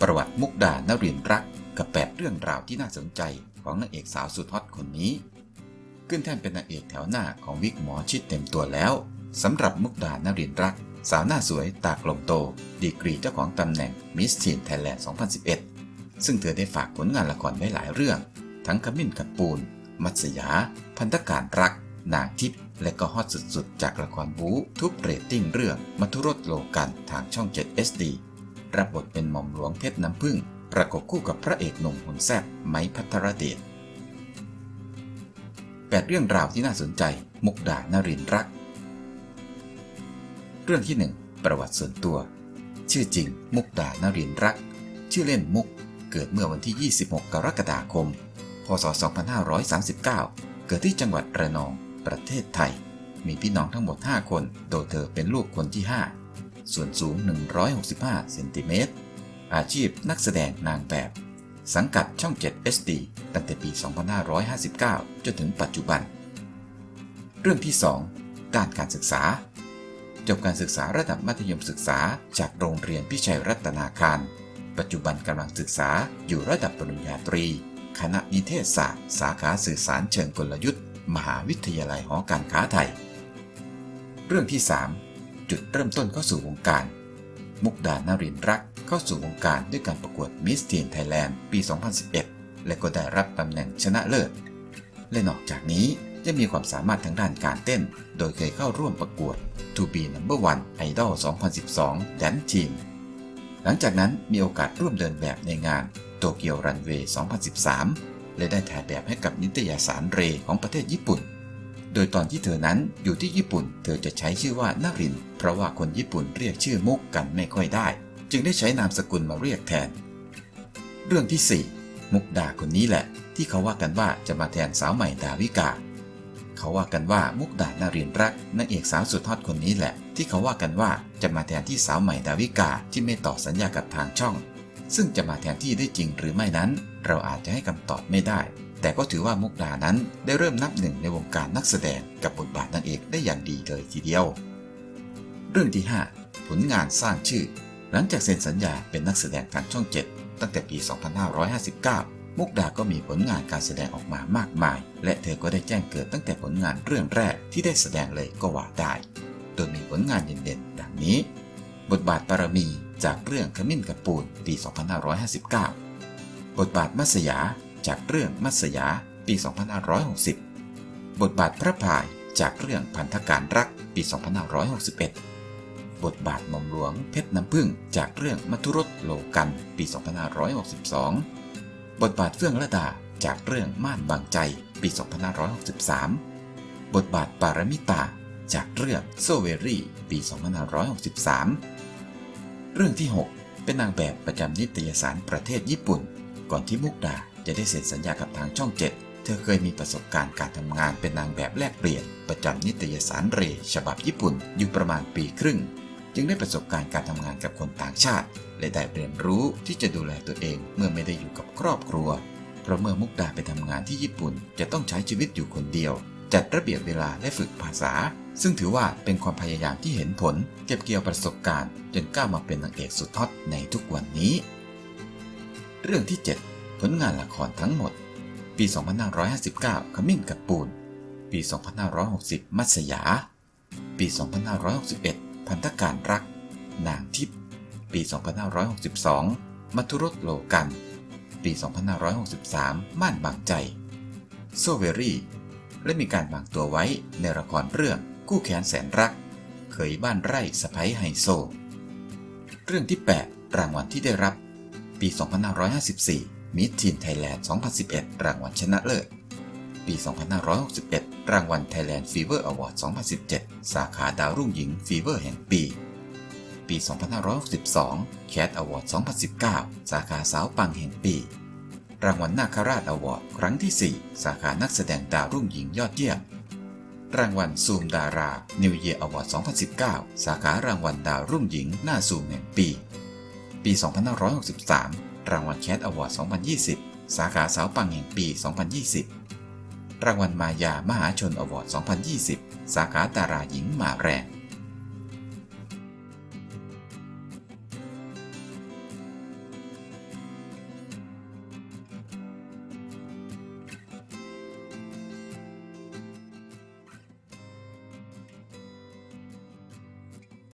ประวัติมุกดานรินรักกับ 8 เรื่องราวที่น่าสนใจของนางเอกสาวสุดฮอตคนนี้ ขึ้นแท่นเป็นนางเอกแถวหน้าของวิกหมอชิดเต็มตัวแล้วสำหรับมุกดานรินร์รัก สาวหน้าสวยตากลมโต ดีกรีเจ้าของตำแหน่งมิสทีนไทยแลนด์ 2011 ซึ่งเธอได้ฝากผลงานละครไว้หลายเรื่อง ทั้งขมิ้นกับปูน มัตสยา พันธการรัก นางทิพย์และก็ฮอตสุดๆ จากละครบู๊ทุบเรตติ้งเรื่องมัทุรสโลกันทางช่อง 7 SD รับบทเป็นหม่อมหลวงเพชรน้ำพึ่ง ประกบคู่กับพระเอกหนุ่มหุ่นแซ่บไม้พัทรเดชแปดเรื่องราวที่น่าสนใจ มุกดานรินทร์รัก เรื่องที่ 1 ประวัติส่วนตัว ชื่อจริง มุกดานรินทร์รัก ชื่อเล่นมุก เกิดเมื่อวันที่ 26 กรกฎาคม พศ 2539 เกิดที่จังหวัดระนอง ประเทศไทย มีพี่น้องทั้งหมด 5 คน โดยเธอเป็นลูกคนที่ 5 ส่วนสูง 165 เซนติเมตร อาชีพนักแสดงนางแบบ สังกัดช่อง 7 SD ตั้งแต่ปี 2559 จนถึงปัจจุบัน เรื่องที่ 2 ด้านการศึกษา จบการศึกษาระดับมัธยมศึกษาจากโรงเรียนพิชัยรัตนาคาร ปัจจุบันกำลังศึกษาอยู่ระดับปริญญาตรี คณะนิเทศศาสตร์ สาขาสื่อสารเชิงกลยุทธ์ มหาวิทยาลัยหอการค้าไทย เรื่องที่ 3 จุดเริ่มต้นเข้าสู่วงการ มุกดานรินร์รักเข้าสู่วงการด้วยการประกวดมิสเทียนไทยแลนด์ปี 2011 และก็ได้รับตำแหน่งชนะเลิศ และนอกจากนี้ยังมีความสามารถทางด้านการเต้น โดยเคยเข้าร่วมประกวด To Be Number One Idol 2012 Dance Team หลังจากนั้นมีโอกาสร่วมเดินแบบในงานโตเกียวรันเวย์ 2013 และได้ถ่ายแบบให้กับนิตยสารเรของประเทศญี่ปุ่น โดยตอนที่เธอนั้นอยู่ที่ญี่ปุ่น เธอจะใช้ชื่อว่านาริน เพราะว่าคนญี่ปุ่นเรียกชื่อมุกกันไม่ค่อยได้ จึงได้ใช้นามสกุลมาเรียกแทน เรื่องที่ 4 มุกดาคนนี้แหละ ที่เขาว่ากันว่าจะมาแทนสาวใหม่ดาวิกา เขาว่ากันว่ามุกดานารินรักนางเอกสาวสุดฮอตคนนี้แหละ ที่เขาว่ากันว่าจะมาแทนที่สาวใหม่ดาวิกาที่ไม่ต่อสัญญากับทางช่อง ซึ่งจะมาแทนที่ได้จริงหรือไม่นั้น เราอาจจะให้คำตอบไม่ได้ แต่ก็ถือว่ามุกดานั้นได้เริ่มนับหนึ่งในวงการนักแสดงกับบทบาทนางเอกได้อย่างดีเลยทีเดียว เรื่องที่ 5 ผลงานสร้างชื่อ หลังจากเซ็นสัญญาเป็นนักแสดงทางช่อง 7 ตั้งแต่ปี 2559 มุกดาก็มีผลงานการแสดงออกมามากมาย และเธอก็ได้แจ้งเกิดตั้งแต่ผลงานเรื่องแรกที่ได้แสดงเลยก็ว่าได้ โดยมีผลงานเด่นๆดังนี้ บทบาทปารมีจากเรื่องขมิ้นกับปูนปี 2559 บทบาทมัสยา จากเรื่องมัสยาปี 2560 บทบาทพระพายจากเรื่องพันธการรักปี 2561 บทบาทหม่อมหลวงเพชรน้ำพึ่งจากเรื่องมัทุรสโลกันปี 2562 บทบาทเฟื่องระดาจากเรื่องม่านบางใจปี 2563 บทบาทปารมิตาจากเรื่องโซเวรี่ปี 2563 เรื่องที่ 6 เป็นนางแบบประจำนิตยสารประเทศญี่ปุ่น ก่อนที่มุกดา จะได้เซ็นสัญญากับทางช่อง 7 เธอเคยมีประสบการณ์การทำงานเป็นนางแบบแลกเปลี่ยน ประจำนิตยสารเร ฉบับญี่ปุ่นอยู่ประมาณปีครึ่ง จึงได้ประสบการณ์การทำงานกับคนต่างชาติ และได้เรียนรู้ที่จะดูแลตัวเองเมื่อไม่ได้อยู่กับครอบครัว เพราะเมื่อมุกดาไปทำงานที่ญี่ปุ่น จะต้องใช้ชีวิตอยู่คนเดียว จัดระเบียบเวลาและฝึกภาษา ซึ่งถือว่าเป็นความพยายามที่เห็นผล เก็บเกี่ยวประสบการณ์ จนก้าวมาเป็นนางเอกสุดฮอตในทุกวันนี้ เรื่องที่ 7 ผลงานละครทั้งหมด ปี 2559 ขมิ้นกับปูน ปี 2560 มัสยา ปี 2561 พันธการรัก นางทิพย์ ปี 2562 มัทุรสโลกัน ปี 2563 ม่านบางใจ โซเวรี่ และมีการบางตัวไว้ในละครเรื่องกู้แขนแสนรัก เคยบ้านไร่สะพ้ยไฮโซ เรื่องที่ 8 รางวัลที่ได้รับ ปี 2554 มิสทีนไทยแลนด์ 2011 รางวัลชนะเลิศ ปี 2561 รางวัล Thailand Fever Award 2017 สาขาดาวรุ่งหญิงฟีเวอร์แห่งปี ปี 2562 Cat Award 2019 สาขาสาวปังแห่งปี รางวัลนาคราชอวอร์ดครั้งที่ 4 สาขานักแสดงดาวรุ่งหญิงยอดเยี่ยม รางวัลซูมดารา New Year Award 2019 สาขารางวัลดาวรุ่งหญิงหน้าซูมแห่งปี ปี 2563 รางวัลแคทอวอร์ด 2020 สาขาสาวปังแห่งปี 2020 รางวัลมายามหาชนอวอร์ด 2020 สาขาดาราหญิงมาแรง